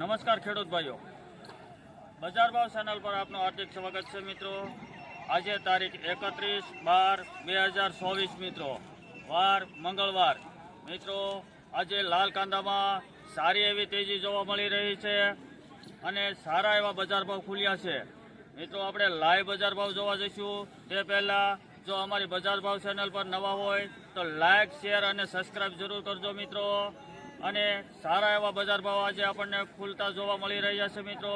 નમસ્કાર ખેડૂત ભાઈઓ. બજાર ભાવ ચેનલ પર આપનું હાર્દિક સ્વાગત છે મિત્રો. આજે તારીખ એકત્રીસ બાર બે હજાર ચોવીસ મિત્રો. વાર મંગળવાર. મિત્રો, આજે લાલ કાંદામાં સારી એવી તેજી જોવા મળી રહી છે અને સારા એવા બજાર ભાવ ખુલ્યા છે. મિત્રો, આપણે લાઈવ બજાર ભાવ જોવા જઈશું. તે પહેલાં જો અમારી બજાર ભાવ ચેનલ પર નવા હોય તો લાઈક, શેર અને સબસ્ક્રાઈબ જરૂર કરજો મિત્રો. અને સારા એવા બજાર ભાવ આજે આપણને ખુલતા જોવા મળી રહ્યા છે મિત્રો.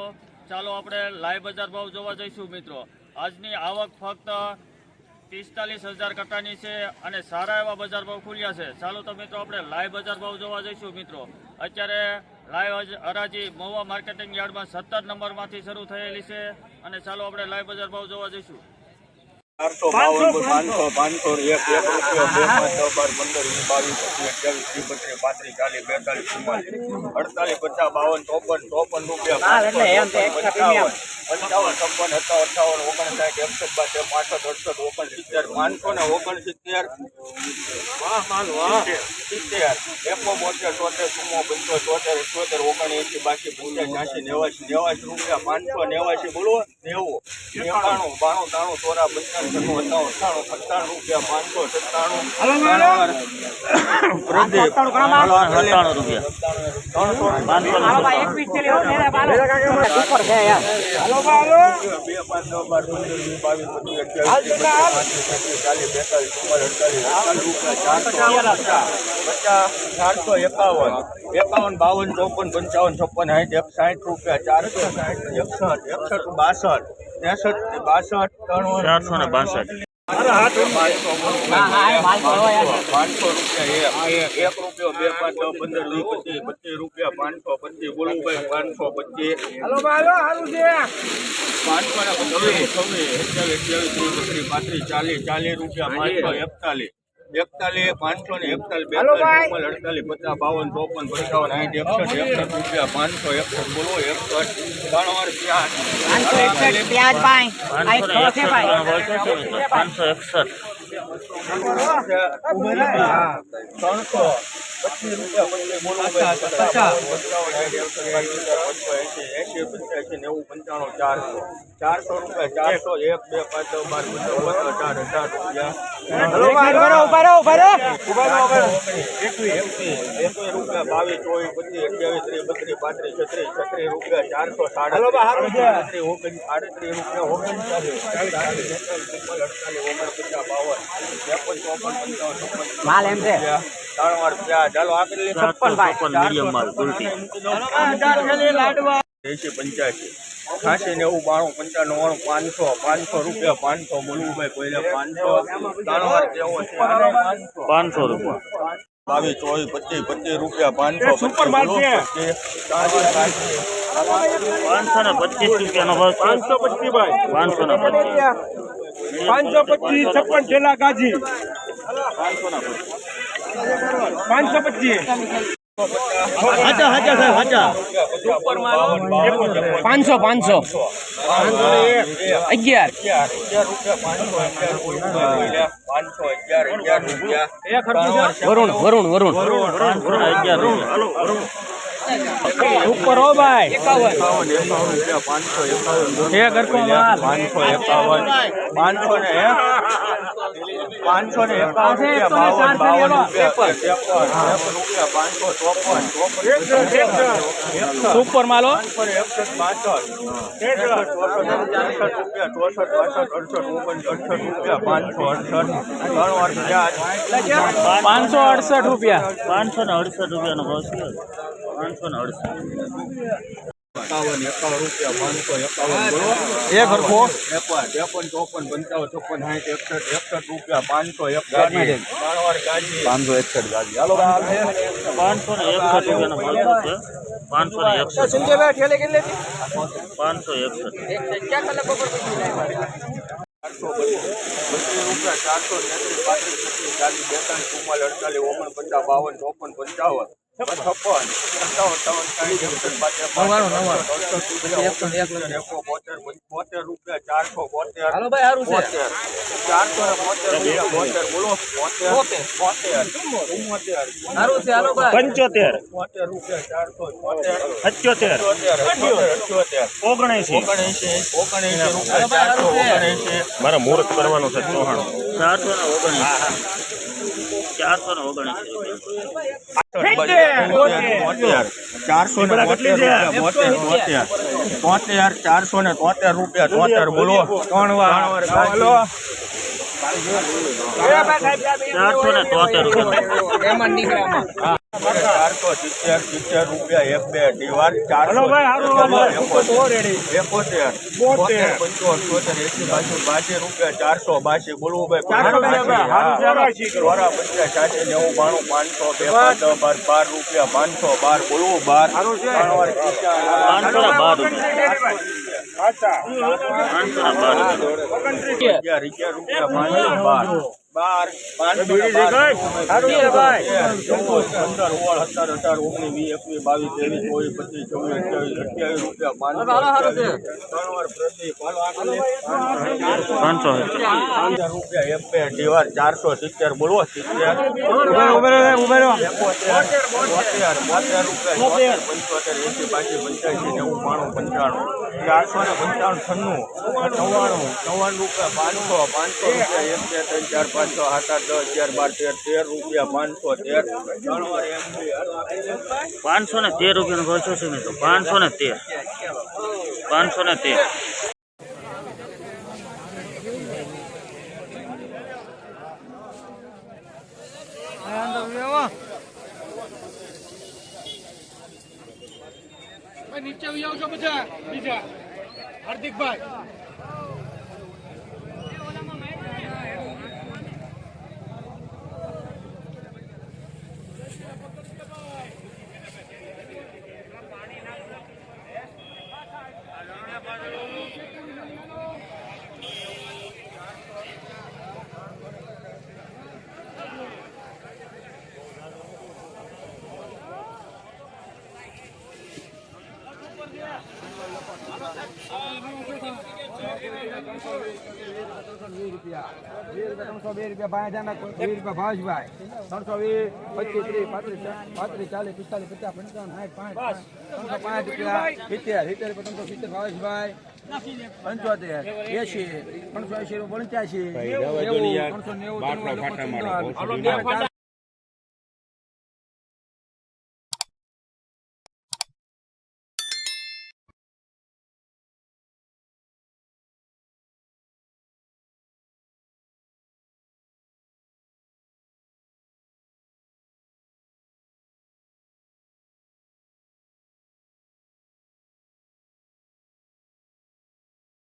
ચાલો આપણે લાઈવ બજાર ભાવ જોવા જઈશું મિત્રો. આજની આવક ફક્ત પિસ્તાલીસ હજાર કટાની છે અને સારા એવા બજાર ભાવ ખુલ્યા છે. ચાલો તો મિત્રો આપણે લાઈવ બજાર ભાવ જોવા જઈશું મિત્રો. અત્યારે લાઈવ હરાજી મહુવા માર્કેટિંગ યાર્ડમાં સત્તર નંબરમાંથી શરૂ થયેલી છે અને ચાલો આપણે લાઈવ બજાર ભાવ જોવા જઈશું. ચારસો બાવન પાંચસો પાંચસો એક એક રૂપિયો બે પાંચ દસ બાર પંદર વીસ બાવીસ પચીસ અઠ્યાવીસ ત્રીસ બત્રીસ પાંત્રીસ ચાલીસ બેતાલીસ ચુમ્માલીસ અડતાલીસ પચાસ બાવન ચોપન ચોપન રૂપિયા પંચાવન પંચાવન છપ્પન સત્તાવન અઠાવન ઓગણસાઠ એકસઠ બાસઠ પાસઠ અડસઠ ઓગણસિત્તેર પાંચસો ને ઓગણસિત્તેર. વાહ માલ વાહ. સિત્તેર. એકો બોતેર ચોતેર ચુમ્મો પંચો તોતેર અઠ્યોતેર ઓગણએંસી બાસી પંચાસ નેવાસી રૂપિયા પાંચસો નેવાસી બોલો નેવું. એકાણું બાણું ત્રાણું ચોરા પંચાણું અઠાણું સત્તાણું રૂપિયા પાંચસો સત્તાણું. સત્તાણું રૂપિયા. ત્રણસો બે પાંચ દસ બાર પંદર બાવીસ પચીસ અઠ્યાવીસ ત્રીસ બત્રીસ પાંત્રીસ છત્રીસ ચાલીસ બેતાલીસ ચુમ્માલીસ અડતાલીસ અડતાલીસ રૂપિયા ચારસો પચાસ ચારસો એકાવન એકાવન બાવન ચોપન પંચાવન છપ્પન સાઠ એક સાઠ રૂપિયા ચારસો સાઠ એકસઠ એકસઠ બાસઠ. ત્રેસઠ બાસઠ ત્રણ ચારસો ને બાસઠ. પાંચસો રૂપિયા એક એક રૂપિયો બે પાંચ પંદર વીસ પચીસ પચીસ રૂપિયા પાંચસો પચીસ. બોલુભાઈ પાંચસો પચીસ પાંચસો ને છવ્વીસ છવ્વીસ ત્રીસ બત્રીસ પાંત્રીસ ચાલીસ ચાલીસ રૂપિયા પાંચસો એકતાલીસ. એકતાલીસ પાંચસો ને એકતાલીસ બેતાલીસ અડતાલીસ પચાસ બાવન ચોપન પંચાવન સાઠ એકસઠ એકસઠ રૂપિયા પાંચસો એકસઠ બોલો એકસઠ ત્રણ વાર પ્યાજ પ્યાજ ભાઈ. પાંચસો એકસઠ ત્રણસો. ચોવીસ પચીસ અઠ્યાવીસ ત્રીસ બત્રીસ પાંત્રીસ છત્રીસ છત્રીસ રૂપિયા ચારસો સાડત્રીસ ઓગણીસ આડત્રીસ રૂપિયા ઓગણચાલીસ ચાલીસ માલ એમ છે. ત્રણ વાર પ્યાજ ચાલો આગળ છપ્પન મીડિયમ માલ ગુલટી એસી પંચ્યાસી. છ્યાસી નેવું બાણું પંચાણું પાંચસો પાંચસો રૂપિયા પાંચસો બોલવું ભાઈ પહેલા પાંચસો. પાંચસો. રૂપિયા. બાવીસ ચોવીસ પચીસ પચીસ રૂપિયા પાંચસો સુપર માલ છે. પાંચસો ને પચીસ રૂપિયાનો ભાવ પાંચસો પચીસ ભાઈ. પાંચસો ને પચીસ. પાંચસો પચીસ છપ્પન છેલ્લા ગાજી. પાંચસો ને પચીસ. પાંચસો પચીસ હાચા હાચા સાહેબ હાચા. પાંચસો પાંચસો. અગિયાર. પાંચસો અગિયાર અગિયાર વરુણ વરુણ વરુણ. ઉપર હો ભાઈ. એકાવન એકાવન પાંચસો એકાવન. પાંચસો એકાવન. પાંચસો ને પાંચસો ને સુપર માલો? પાંચસો અડસઠ રૂપિયા પાંચસો ને અડસઠ રૂપિયાનો ભાવ છે પાંચસો ને અડસઠ. એકાવન એકાવન રૂપિયા પાંચસો એકાવન બોલો. એ ઘરકો. ત્રેપન ત્રેપન ચોપન પંચાવન ચોપન સાઠ એકસઠ એકસઠ રૂપિયા પાંચસો એક ગાડી. પાંચસો એકસઠ ગાડી. હાલો પાંચસો ને એકસઠ રૂપિયાનો છે. પાંચસો ને એકસઠ. પાંચસો એકસઠ. ચારસો બત્રીસ રૂપિયા ચારસો તેત્રીસ પાંત્રીસ છત્રીસ ચાલીસ બેતાલીસ ચુમ્માલીસ અડતાલીસ ઓગણપચાસ બાવન ચોપન પંચાવન. પંચોતેર બોતેર રૂપિયા ચારસો બોતેર મારા મુહૂર્ત કરવાનું છે ચૌહાણ ચારસો ને ઓગણીસ ચારસો ને ઓગણીસ ચારસો ને તોતેર તોતેર ચારસો ને તોતેર રૂપિયા તોતેર બોલો. ત્રણ વાર. બોલો ચારસો ને તોતેર રૂપિયા. ચારસો સિત્તેર સિત્તેર રૂપિયા એક બે દીવાર ચારસો એકોતેર બોતેર પંચોતેર એસી બાસી રૂપિયા ચારસો બાસી બોલવું ભાઈ ચોરા પંચાસ સાસી નેવું બાણું પાંચસો બે પાંચ બાર બાર રૂપિયા પાંચસો બાર બોલવું બાર પાંચસો બાર રૂપિયા પાંચસો બાર પાંચસો બાર બાર પાંચસો ને બાર. ચૌદ, પંદર સોળ સત્તર અઢાર ઓગણીસ વીસ એકવીસ બાવીસ ત્રેવીસ ચોવીસ પચીસ અઠ્યાવીસ અઠ્યાવીસ રૂપિયા પાંચસો. પાંચસો રૂપિયા એક બે દીવાર ચારસો સિત્તેર બોલવો સિત્તેર. બોતેર, બોતેર. રૂપિયા પંચોતેર એસી બાસી પંચ્યાસી નેવું બાણું પંચાણું. ચારસો ને પંચાણું છન્નું નવ્વાણું નવ્વાણું રૂપિયા પાંચસો પાંચસો રૂપિયા એક બે ત્રણ ચાર પાંચ છ સાત આઠ દસ અગિયાર બાર તેર તેર રૂપિયા પાંચસો તેર. પાંચસો ને તેર રૂપિયાનો ખર્ચો છે મિત્રો. પાંચસો ને તેર. પાંચસો ને તેર. નીચે આવી આવજો બધા. બીજા. હાર્દિકભાઈ. ત્રણસો બે રૂપિયા વીસ પચીસ ત્રીસ પાંત્રીસ પાંત્રીસ ચાલીસ પિસ્તાલીસ પચાસ પંચાવન સાઠ પાંચ ત્રણસો પાંચ રૂપિયા સિત્તેર ત્રણસો સિત્તેર ભાવેશભાઈ પંચોતેર એસી ત્રણસો એસી પંચ્યાસી ત્રણસો નેવું